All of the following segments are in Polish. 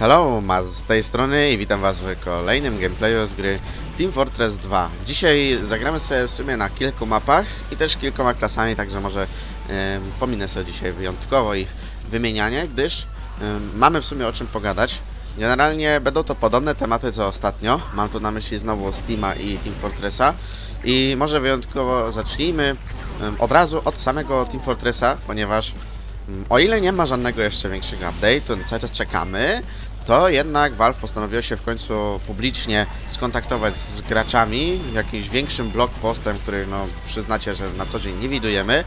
Hello, Maz z tej strony i witam was w kolejnym gameplayu z gry Team Fortress 2. Dzisiaj zagramy sobie w sumie na kilku mapach i też kilkoma klasami, także może e, pominę sobie dzisiaj wyjątkowo ich wymienianie, gdyż mamy w sumie o czym pogadać. Generalnie będą to podobne tematy co ostatnio, mam tu na myśli znowu Steama i Team Fortressa i może wyjątkowo zacznijmy od razu od samego Team Fortressa, ponieważ mm, o ile nie ma żadnego jeszcze większego update'u, no cały czas czekamy, to jednak Valve postanowiło się w końcu publicznie skontaktować z graczami jakimś większym blog postem, który no przyznacie, że na co dzień nie widujemy.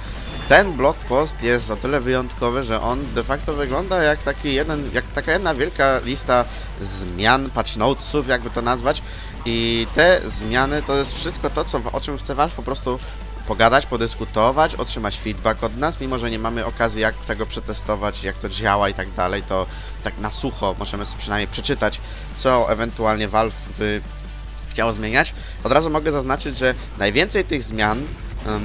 Ten blog post jest o tyle wyjątkowy, że on de facto wygląda jak taki jeden, jak taka jedna wielka lista zmian, patch notesów, jakby to nazwać. I te zmiany to jest wszystko to, co, o czym chce Valve po prostu pogadać, podyskutować, otrzymać feedback od nas, mimo że nie mamy okazji jak tego przetestować, jak to działa i tak dalej, to tak na sucho możemy sobie przynajmniej przeczytać, co ewentualnie Valve by chciało zmieniać. Od razu mogę zaznaczyć, że najwięcej tych zmian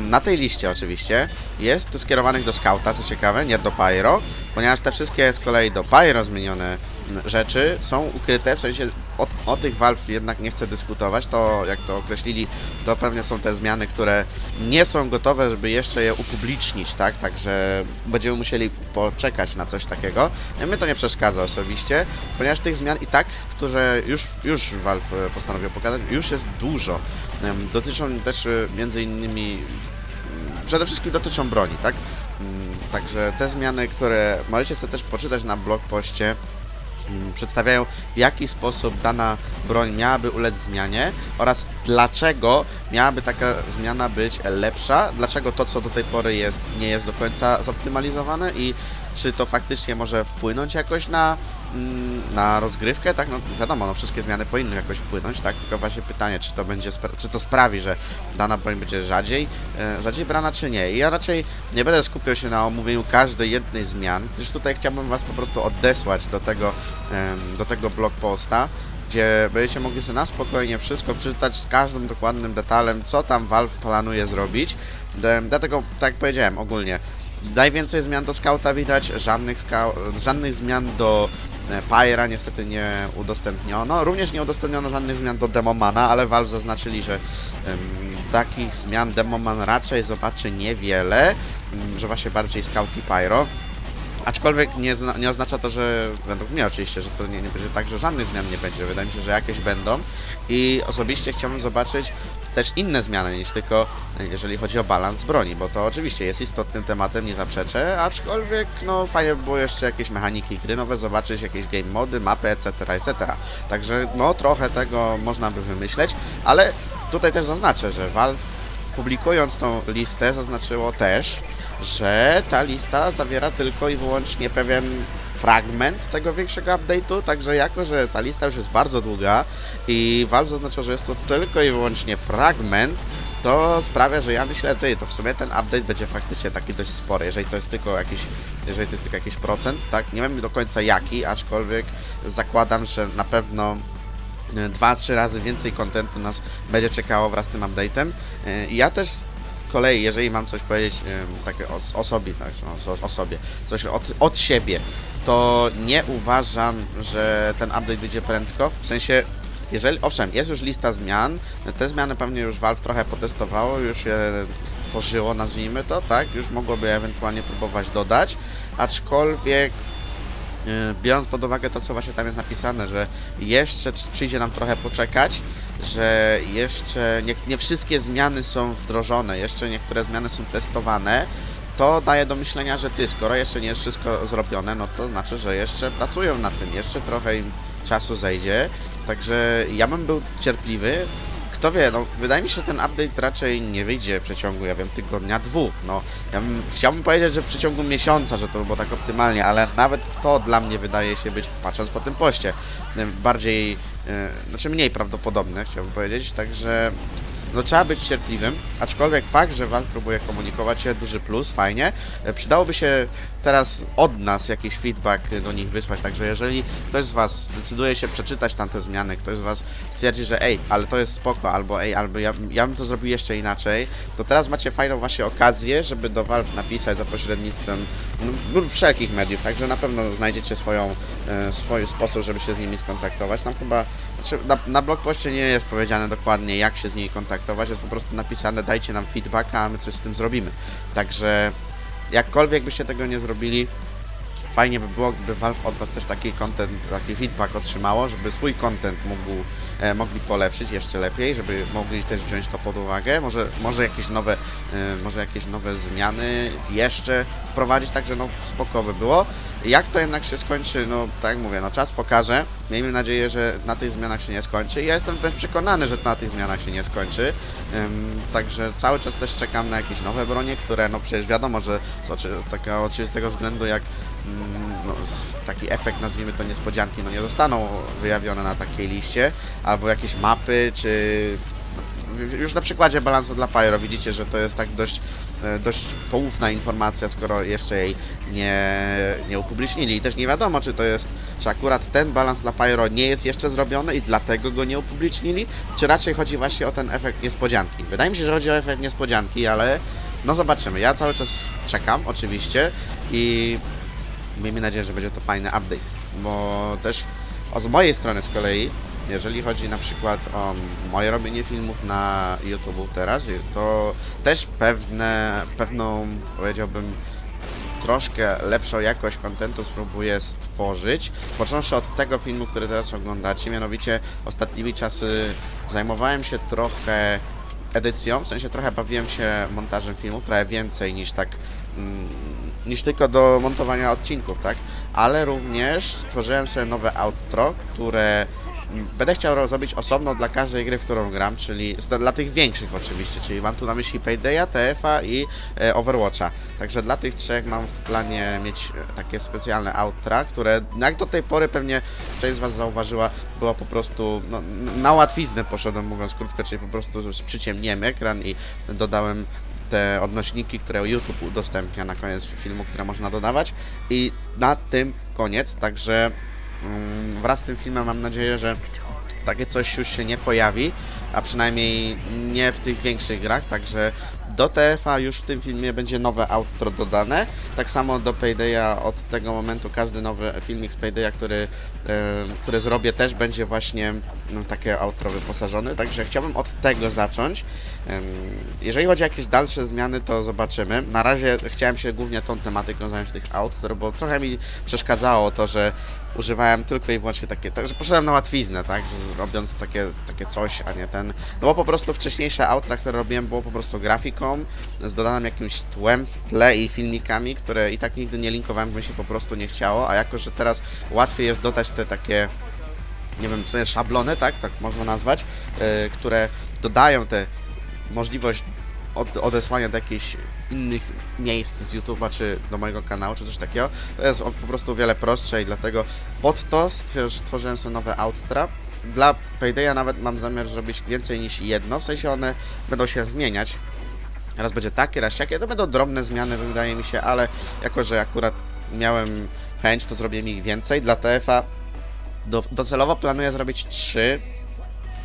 na tej liście oczywiście jest skierowanych do Scouta, co ciekawe, nie do Pyro, ponieważ te wszystkie z kolei do Pyro zmienione m, rzeczy są ukryte, w sensie o, o tych Valve jednak nie chcę dyskutować, to jak to określili, to pewnie są te zmiany, które nie są gotowe, żeby jeszcze je upublicznić, tak, także będziemy musieli poczekać na coś takiego. Mnie to nie przeszkadza osobiście, ponieważ tych zmian i tak, które już, już Valve postanowił pokazać, już jest dużo. Dotyczą też e, między innymi mm, przede wszystkim dotyczą broni, tak? Mm, Także te zmiany, które możecie sobie też poczytać na blog poście, mm, przedstawiają w jaki sposób dana broń miałaby ulec zmianie oraz dlaczego miałaby taka zmiana być lepsza, dlaczego to co do tej pory jest nie jest do końca zoptymalizowane i czy to faktycznie może wpłynąć jakoś na, mm, na rozgrywkę, tak? No wiadomo, no wszystkie zmiany powinny jakoś wpłynąć, tak? Tylko właśnie pytanie, czy to będzie, czy to sprawi, że dana broń będzie rzadziej, e, rzadziej brana, czy nie. I ja raczej nie będę skupiał się na omówieniu każdej jednej zmian, gdyż tutaj chciałbym was po prostu odesłać do tego, em, do tego blog posta, gdzie będziecie mogli sobie na spokojnie wszystko przeczytać z każdym dokładnym detalem, co tam Valve planuje zrobić. Dlatego, tak jak powiedziałem, ogólnie najwięcej zmian do Scouta widać, żadnych, żadnych zmian do e, Pyra niestety nie udostępniono. Również nie udostępniono żadnych zmian do Demomana, ale Valve zaznaczyli, że takich zmian Demoman raczej zobaczy niewiele, m, że właśnie bardziej Scout i Pyro. Aczkolwiek nie, nie oznacza to, że według mnie oczywiście, że to nie, nie będzie tak, że żadnych zmian nie będzie. Wydaje mi się, że jakieś będą. I osobiście chciałbym zobaczyć też inne zmiany niż tylko e, jeżeli chodzi o balans broni, bo to oczywiście jest istotnym tematem, nie zaprzeczę, aczkolwiek no fajnie by było jeszcze jakieś mechaniki gry nowe, zobaczyć jakieś game mody, mapy, etc., etc. Także no trochę tego można by wymyśleć, ale tutaj też zaznaczę, że Valve publikując tą listę zaznaczyło też, że ta lista zawiera tylko i wyłącznie pewien fragment tego większego update'u, także jako, że ta lista już jest bardzo długa i Valve zaznacza, że jest to tylko i wyłącznie fragment, to sprawia, że ja myślę, że to w sumie ten update będzie faktycznie taki dość spory, jeżeli to jest tylko jakiś, jeżeli to jest tylko jakiś procent, tak, nie wiem do końca jaki, aczkolwiek zakładam, że na pewno e, dwa, trzy razy więcej kontentu nas będzie czekało wraz z tym update'em. E, ja też kolei, jeżeli mam coś powiedzieć e, takie o, o sobie, tak, no, o, o sobie, coś od, od siebie, to nie uważam, że ten update wyjdzie prędko. W sensie, jeżeli, owszem, jest już lista zmian, te zmiany pewnie już Valve trochę potestowało, już je stworzyło, nazwijmy to, tak, już mogłoby ewentualnie próbować dodać, aczkolwiek e, biorąc pod uwagę to, co właśnie tam jest napisane, że jeszcze przyjdzie nam trochę poczekać, że jeszcze nie, nie wszystkie zmiany są wdrożone, jeszcze niektóre zmiany są testowane, to daje do myślenia, że ty, skoro jeszcze nie jest wszystko zrobione, no to znaczy, że jeszcze pracują nad tym, jeszcze trochę im czasu zejdzie, także ja bym był cierpliwy. Kto wie, no wydaje mi się, że ten update raczej nie wyjdzie w przeciągu, ja wiem, tygodnia, dwóch, no. Ja bym, chciałbym powiedzieć, że w przeciągu miesiąca, że to by było tak optymalnie, ale nawet to dla mnie wydaje się być, patrząc po tym poście, bardziej, yy, znaczy mniej prawdopodobne, chciałbym powiedzieć, także no trzeba być cierpliwym, aczkolwiek fakt, że Valve próbuje komunikować się, duży plus, fajnie. E, Przydałoby się teraz od nas jakiś feedback do nich wysłać, także jeżeli ktoś z Was zdecyduje się przeczytać tamte zmiany, ktoś z Was stwierdzi, że ej, ale to jest spoko, albo ej, albo ja, ja bym to zrobił jeszcze inaczej, to teraz macie fajną właśnie okazję, żeby do Valve napisać za pośrednictwem no, wszelkich mediów, także na pewno znajdziecie swoją, e, swój sposób, żeby się z nimi skontaktować. Tam chyba znaczy, na, na blogpoście nie jest powiedziane dokładnie, jak się z nimi kontaktować, jest po prostu napisane, dajcie nam feedbacka, a my coś z tym zrobimy. Także jakkolwiek byście tego nie zrobili, fajnie by było, gdyby Valve od Was też taki content, taki feedback otrzymało, żeby swój content mógł, e, mogli polepszyć jeszcze lepiej, żeby mogli też wziąć to pod uwagę, może, może jakieś nowe, e, może jakieś nowe zmiany jeszcze wprowadzić, także no spoko by było. Jak to jednak się skończy, no tak jak mówię, no czas pokaże. Miejmy nadzieję, że na tych zmianach się nie skończy. Ja jestem wręcz przekonany, że to na tych zmianach się nie skończy. Także cały czas też czekam na jakieś nowe bronie, które no przecież wiadomo, że z, oczy, z takiego oczywistego względu jak mm, no, taki efekt, nazwijmy to niespodzianki, no nie zostaną wyjawione na takiej liście, albo jakieś mapy, czy no, już na przykładzie balansu dla Pyro widzicie, że to jest tak dość dość poufna informacja, skoro jeszcze jej nie, nie upublicznili. I też nie wiadomo, czy to jest, czy akurat ten balans dla Pyro nie jest jeszcze zrobiony i dlatego go nie upublicznili, czy raczej chodzi właśnie o ten efekt niespodzianki. Wydaje mi się, że chodzi o efekt niespodzianki, ale no zobaczymy. Ja cały czas czekam, oczywiście, i miejmy nadzieję, że będzie to fajny update, bo też o, z mojej strony z kolei, jeżeli chodzi na przykład o moje robienie filmów na YouTube teraz, to też pewne, pewną, powiedziałbym, troszkę lepszą jakość kontentu spróbuję stworzyć. Począwszy od tego filmu, który teraz oglądacie, mianowicie ostatnimi czasy zajmowałem się trochę edycją, w sensie trochę bawiłem się montażem filmu, trochę więcej niż tak mm, niż tylko do montowania odcinków, tak? Ale również stworzyłem sobie nowe outro, które będę chciał ro- zrobić osobno dla każdej gry, w którą gram, czyli dla tych większych oczywiście, czyli mam tu na myśli Paydaya, TF-a i e, Overwatcha. Także dla tych trzech mam w planie mieć e, takie specjalne outra, które no jak do tej pory pewnie część z Was zauważyła, było po prostu no, na łatwiznę poszedłem mówiąc krótko, czyli po prostu przyciemniłem ekran i dodałem te odnośniki, które YouTube udostępnia na koniec filmu, które można dodawać i na tym koniec, także wraz z tym filmem mam nadzieję, że takie coś już się nie pojawi, a przynajmniej nie w tych większych grach, także do TF-a już w tym filmie będzie nowe outro dodane, tak samo do Paydaya od tego momentu każdy nowy filmik z Paydaya, który, e, który zrobię też będzie właśnie no, takie outro wyposażony, także chciałbym od tego zacząć. Jeżeli chodzi o jakieś dalsze zmiany, to zobaczymy. Na razie chciałem się głównie tą tematyką zająć tych outro, bo trochę mi przeszkadzało to, że używałem tylko i wyłącznie takie, także poszedłem na łatwiznę, tak, robiąc takie, takie coś, a nie ten, no bo po prostu wcześniejsze outra, które robiłem, było po prostu grafiką, z dodanym jakimś tłem w tle i filmikami, które i tak nigdy nie linkowałem, bo mi się po prostu nie chciało, a jako, że teraz łatwiej jest dodać te takie, nie wiem, w sumie szablony, tak, tak można nazwać, yy, które dodają tę możliwość od, odesłania do jakichś innych miejsc z YouTube'a, czy do mojego kanału, czy coś takiego, to jest po prostu wiele prostsze i dlatego pod to stworzyłem sobie nowe outra. Dla Paydaya nawet mam zamiar zrobić więcej niż jedno, w sensie one będą się zmieniać. Raz będzie takie, raz siakie, to będą drobne zmiany wydaje mi się, ale jako, że akurat miałem chęć, to zrobię ich więcej. Dla TF-a do, docelowo planuję zrobić trzy,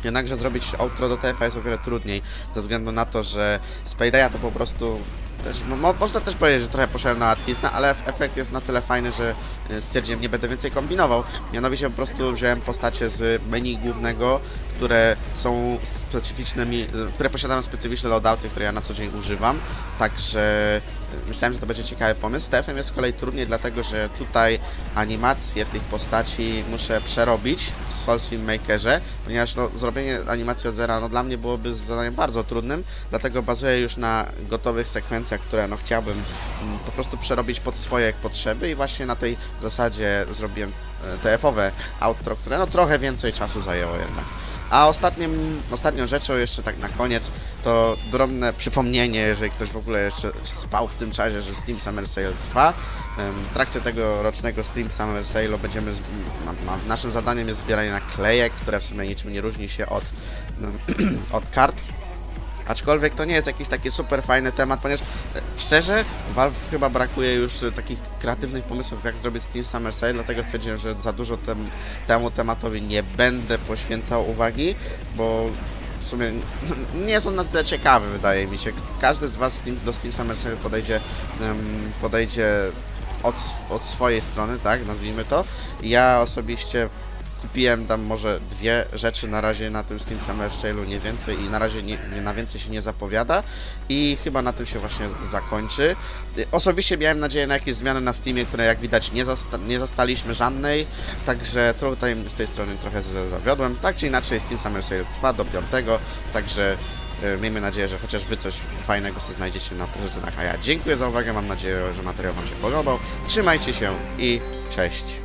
jednakże zrobić outro do TF-a jest o wiele trudniej, ze względu na to, że z to po prostu też, no, mo- można też powiedzieć, że trochę poszedłem na łatwiznę, ale efekt jest na tyle fajny, że y, stwierdziłem, nie będę więcej kombinował. Mianowicie po prostu wziąłem postacie z menu głównego, które są specyficzne, mi- y, które posiadają specyficzne loadouty, które ja na co dzień używam, także myślałem, że to będzie ciekawy pomysł. Z TF-em jest z kolei trudniej, dlatego że tutaj animacje tych postaci muszę przerobić w Soul Makerze, ponieważ no, zrobienie animacji od zera no, dla mnie byłoby zadaniem bardzo trudnym, dlatego bazuję już na gotowych sekwencjach, które no, chciałbym mm, po prostu przerobić pod swoje potrzeby i właśnie na tej zasadzie zrobiłem e, TF-owe outro, które no trochę więcej czasu zajęło jednak. A ostatnim, ostatnią rzeczą jeszcze tak na koniec to drobne przypomnienie, jeżeli ktoś w ogóle jeszcze spał w tym czasie, że Steam Summer Sale trwa. W trakcie tego rocznego Steam Summer Sale będziemy, naszym zadaniem jest zbieranie naklejek, które w sumie niczym nie różni się od, od kart. Aczkolwiek to nie jest jakiś taki super fajny temat, ponieważ e, szczerze Valve chyba brakuje już e, takich kreatywnych pomysłów, jak zrobić Steam Summer Sale, dlatego stwierdziłem, że za dużo tem, temu tematowi nie będę poświęcał uwagi, bo w sumie nie on na tyle ciekawy, wydaje mi się. Każdy z Was do Steam Summer Sale podejdzie, podejdzie od, od swojej strony, tak, nazwijmy to. Ja osobiście kupiłem tam może dwie rzeczy na razie na tym Steam Summer Sale'u, nie więcej i na razie nie, nie, na więcej się nie zapowiada i chyba na tym się właśnie zakończy. Osobiście miałem nadzieję na jakieś zmiany na Steamie, które jak widać nie, zasta nie zastaliśmy żadnej, także tutaj z tej strony trochę zawiodłem. Tak czy inaczej Steam Summer Sale trwa do 5, także y, miejmy nadzieję, że chociaż Wy coś fajnego sobie znajdziecie na prezentach. A ja dziękuję za uwagę, mam nadzieję, że materiał Wam się podobał. Trzymajcie się i cześć!